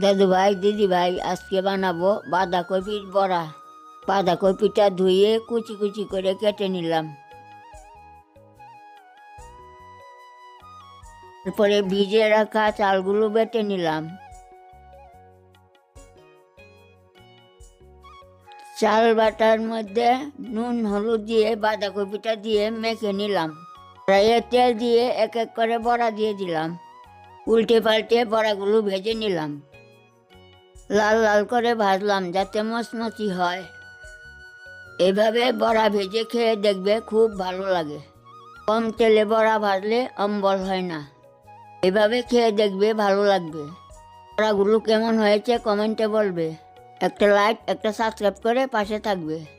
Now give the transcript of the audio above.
দাদু ভাই দিদি ভাই আজকে বানাবো বাঁধাকপির বড়া। বাঁধাকপিটা ধুয়ে কুচি কুচি করে কেটে নিলাম। তারপরে ভিজে রাখা চালগুলো বেটে নিলাম। চাল বাটার মধ্যে নুন, হলুদ দিয়ে বাঁধাকপিটা দিয়ে মেখে নিলাম। তেল দিয়ে এক এক করে বড়া দিয়ে দিলাম। উল্টে পাল্টে বড়াগুলো ভেজে নিলাম। লাল লাল করে ভাজলাম যাতে মচমচি হয়। এভাবে বড়া ভেজে খেয়ে দেখবে খুব ভালো লাগে। কম তেলে বড়া ভাজলে অম্বল হয় না। এভাবে খেয়ে দেখবে ভালো লাগবে। বড়াগুলো কেমন হয়েছে কমেন্টে বলবে। একটা লাইক, একটা সাবস্ক্রাইব করে পাশে থাকবে।